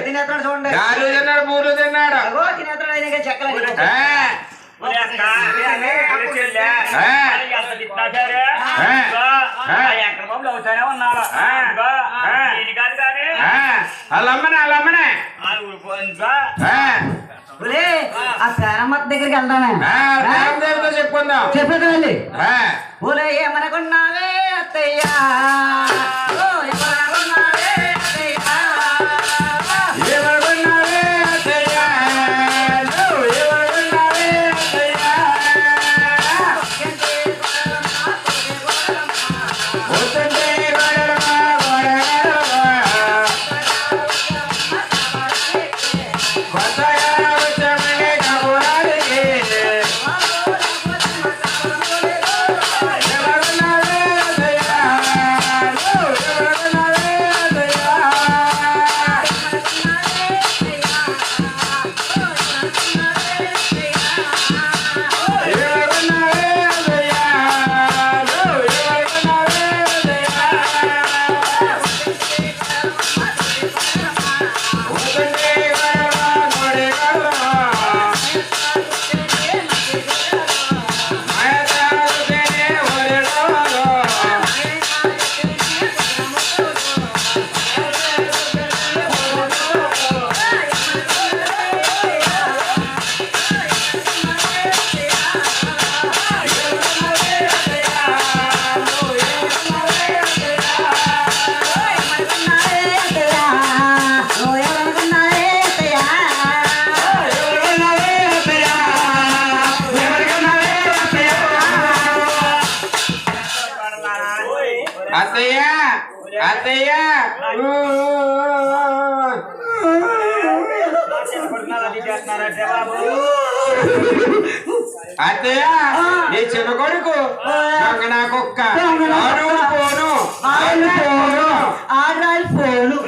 తినేస్తాడు చూడండి. గాలు తిన్నాడు పూలు తిన్నాడు. అగో తినేస్తాడు ఆయన చెక్కలు చెల్లె, ఆ. ఆ. ఇదిగో, ఆ. ఆ అత్తయ్య. అత్తయ్య నీ చిన్న కొడుకు! దొంగ నా కుక్క! ఆరుడు పోను! పోను! ఆర్రాలు పోను!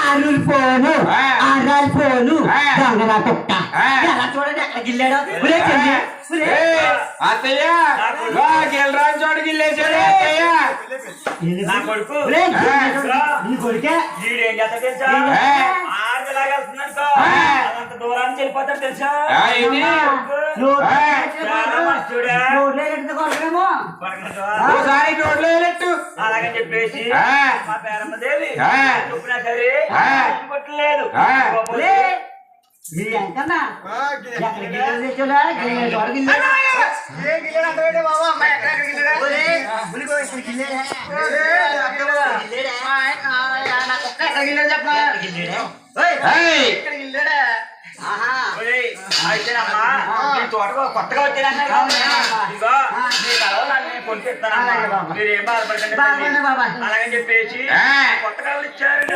ఆరు పోను! ఆ. ఆర్రాలు పోను! ఆ. దొంగల కుక్క. ఎలా ఎక్కడ గిల్లాడో? ఒరే చెల్లి, ఒరే. అత్తయ్య వా గెలరాని చోటు గిల్లేశాడు అత్తయ్య. నా కొడుకు. ఒరే. నీ కొడుకే? వీడు ఏం చేస్తా తెలుసా? ఆ. ఆడలాగా వెళ్తున్నాడు ఆ. అంత దూరానికి వెళ్ళిపోతాడు తెలుసా? కొరకనటవా? ఓసారి రోడ్లో వెళ్ళట్టు. అలాగని చెప్పేసి ఆ. మా పేరమ్మ దేవి. చెప్పినా సరే ఆ. కొత్తగా. మీరు బాధపడకండి బాబా. అలాగని చెప్పేసి. కొత్త కలలు ఇచ్చారు.